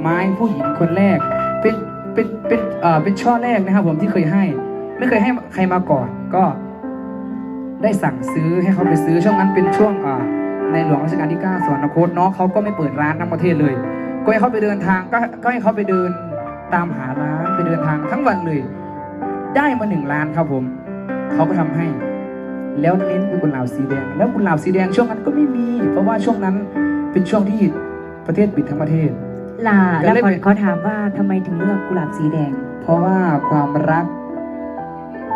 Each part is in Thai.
ไม้ผู้หญิงคนแรก เป็นเป็นเป็นเอ่อเป็นช่อแรกนะครับ ผมที่เคยให้ ไม่เคยให้ใครมาก่อน ก็ได้สั่งซื้อให้เขาไปซื้อช่วงนั้นเป็นช่วงอ่าในหลวงรัชกาลที่9สวรรคตเนาะเขาก็ไม่เปิดร้านทั้งประเทศเลย ก็ให้เขาไปเดินทางก็ก็ให้เขาไปเดินตามหาร้านไปเดินทางทั้งวันเลย ได้มาหนึ่งล้านครับผมเขาก็ทำให้ แล้วเน้นเป็นกุหลาบสีแดง แล้วกุหลาบสีแดงช่วงนั้นก็ไม่มี เพราะว่าช่วงนั้นเป็นช่วงที่ประเทศปิดทั้งประเทศ ล่ะแล้วเขอเขาถามว่าทำไมถึงเลือกกุหลาบสีแดง เพราะว่าความรัก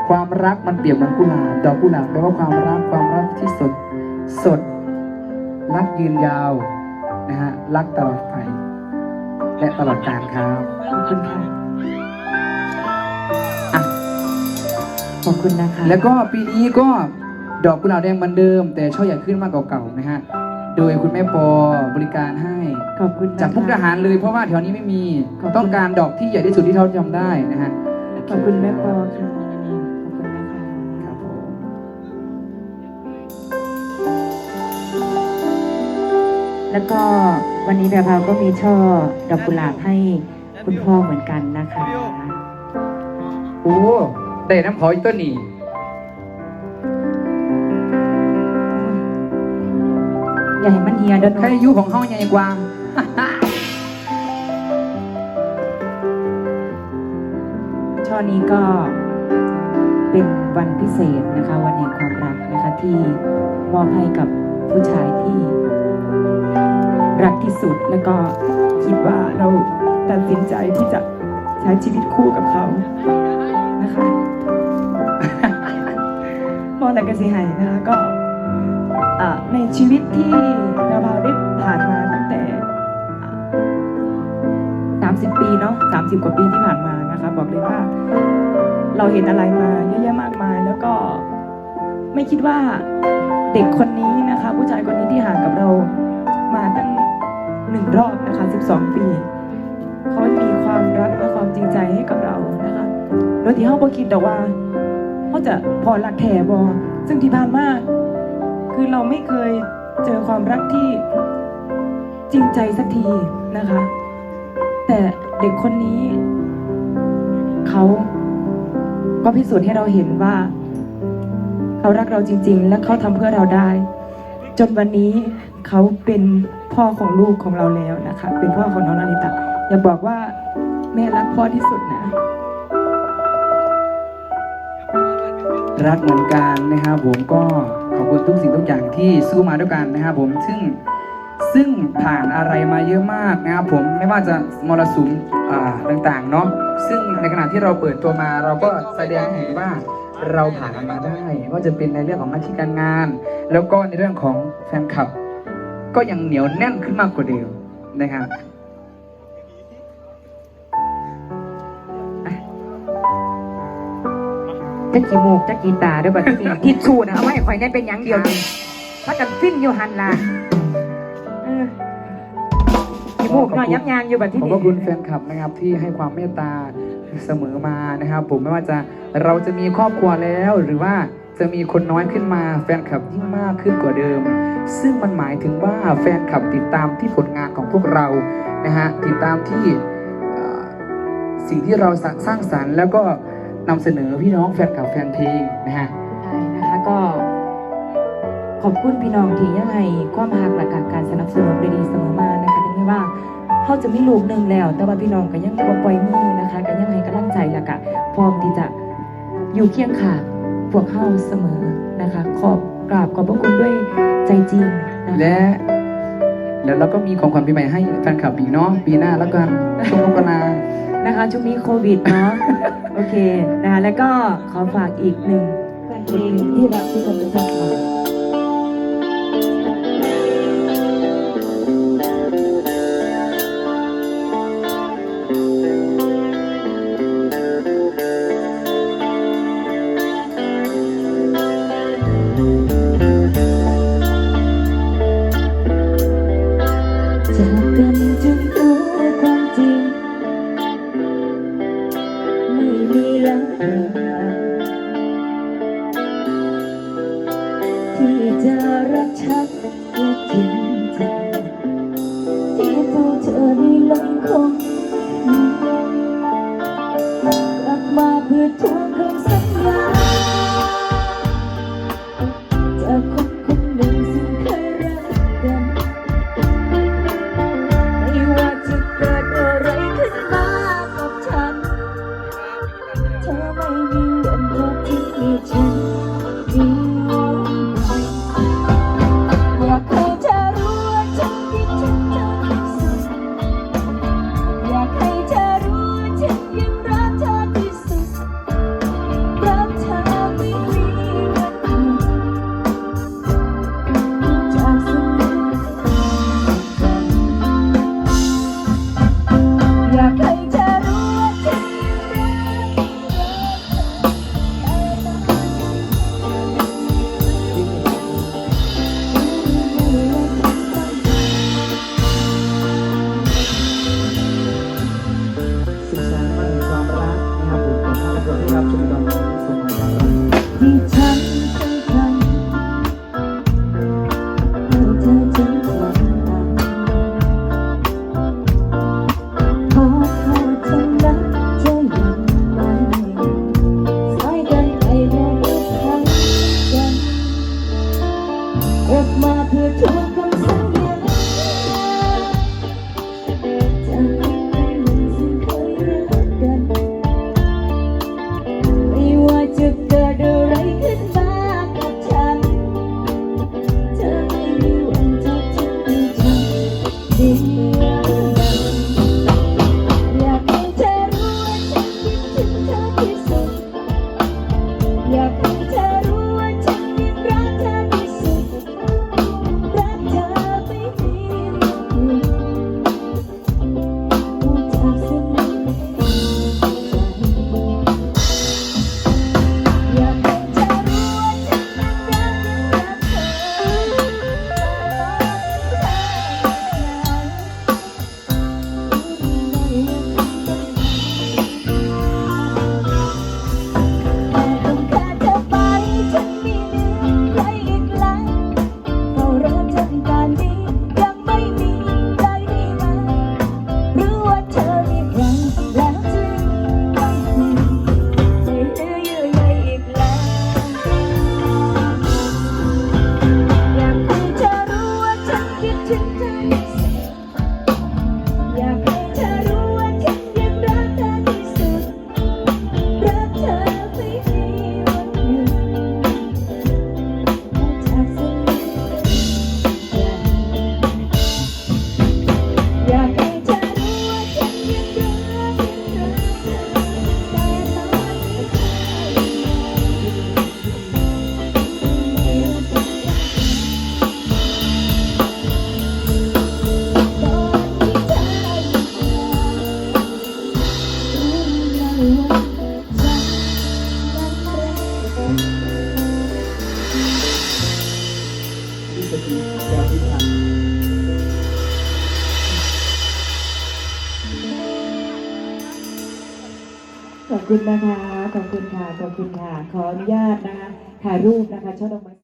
ความรักมันเปรียบเหมือนกุหลาบดอกกุหลาบแปลว่าความรักความรักที่สด สด รักยืนยาวนะฮะรักตลอดไป และตลอดกาลครับขอบคุณค่ะอะขอบคุณนะคะ แล้วก็ปีนี้ก็ดอกกุหลาบแดงเหมือนเดิม แต่ช่อใหญ่ขึ้นมากกว่าเก่านะฮะ โดยคุณแม่ปอบริการให้ ขอบคุณนะคะจากพุกทหารเลยเพราะว่าแถวนี้ไม่มีขอบคุณต้องการดอกที่ใหญ่ที่สุดที่เขาทำได้นะฮะขอบคุณแม่ปอค่ะขอบคุณนะคะครับผมแล้วก็วันนี้แพรพราวก็มีช่อดอกกุหลาบให้คุณพ่อเหมือนกันนะคะ โอ้ได้น้ำเขาอีกต้นนี่ อย่าให้มันเฮียเด้อใครเนาะอายุของเฮาใหญ่กว่าช่อนี้ก็เป็นวันพิเศษนะคะ วันแห่งความรักนะคะที่มอบให้กับผู้ชายที่รักที่สุดแล้วก็คิดว่าเราตัดสินใจที่จะใช้ชีวิตคู่กับเขานะคะมอแต่กระสีหายนะคะก็อะ ชีวิตที่เราพาได้ผ่านมาตั้งแต่ 30 ปีเนาะ30 กว่าปีที่ผ่านมานะคะ บอกเลยว่า เราเห็นอะไรมาเยอะแยะมากมาย แล้วก็ไม่คิดว่าเด็กคนนี้นะคะ ผู้ชายคนนี้ที่ห่างกับเรามาตั้งหนึ่งรอบนะคะ 12 ปีเขามีความรักและความจริงใจให้กับเรานะคะโดยที่เขาบ่คิดแต่ว่าเขาจะพอรักแท้บอซึ่งที่ผ่านมา คือเราไม่เคยเจอความรักที่จริงใจสักทีนะคะ แต่เด็กคนนี้ เขาก็พิสูจน์ให้เราเห็นว่า เขารักเราจริง ๆ และเขาทำเพื่อเราได้ จนวันนี้เขาเป็นพ่อของลูกของเราแล้วนะคะ เป็นพ่อของน้องนาริตะอยากบอกว่าแม่รักพ่อที่สุดนะ รักเหมือนกันนะครับผมก็ อบคุณทุกสิ่งทุกอย่างที่สู้มาด้วยกันนะครับผมซึ่งซึ่งผ่านอะไรมาเยอะมากนะครับผมไม่ว่าจะมรสุมต่างๆเนาะซึ่งในขณะที่เราเปิดตัวมาเราก็แสดงเห็นว่าเราผ่านมาได้ว่าจะเป็นในเรื่องของหน้าที่การงาน แล้วก็ในเรื่องของแฟนคลับ ก็ยังเหนียวแน่นขึ้นมากกว่าเดิมนะครับ จะกี่โมกจะกี่ตาด้วยบัดนี้ทิชชู่นะเอาไว้ข่อยได้เป็นหยังเดียวนี่ถ้ากันฟินอยู่หันล่ะเออกี่โมกน้อยย้ำยางอยู่บัดที่ขอบนี่พระคุณแฟนคลับนะครับที่ให้ความเมตตาเสมอมานะครับ ผมไม่ว่าจะเราจะมีครอบครัวแล้ว หรือว่าจะมีคนน้อยขึ้นมา แฟนคลับยิ่งมากขึ้นกว่าเดิม ซึ่งมันหมายถึงว่าแฟนคลับติดตามที่ผลงานของพวกเรานะฮะติดตามที่เอ่อสิ่งที่เราสร้างสร้างสรรค์ แล้วก็ นำเสนอพี่น้องแฟนคลับแฟนเพลงนะฮะใช่นะคะก็ ขอบคุณพี่น้องที่ยังไงความหักหลักการการสนับสนุนดีๆเสมอมานะคะถึงแม้ว่าเขาจะมีลูกหนึ่งแล้ว แต่ว่าพี่น้องก็ยังบ่ปล่อยมือนะคะก็ยังให้กำลังใจและก็พร้อมที่จะอยู่เคียงข้างพวกเขาเสมอนะคะ ขอบกราบขอบพระคุณด้วยใจจริงนะคะ และ แล้วเราก็มีของขวัญปีใหม่ให้แฟนคลับอีกเนาะปีหน้าแล้วกันช่วงมกรา นะคะช่วงนี้โควิดเนาะ โอเคนะคะแล้วก็ขอฝากอีกหนึ่งเพลงที่รักที่คน จริงใจที่ตัวเธอได้ลมคง як ขอบคุณนะคะ ขอบคุณค่ะ ขอบคุณค่ะ ขออนุญาตนะคะ ถ่ายรูปนะคะช่อดอกไม้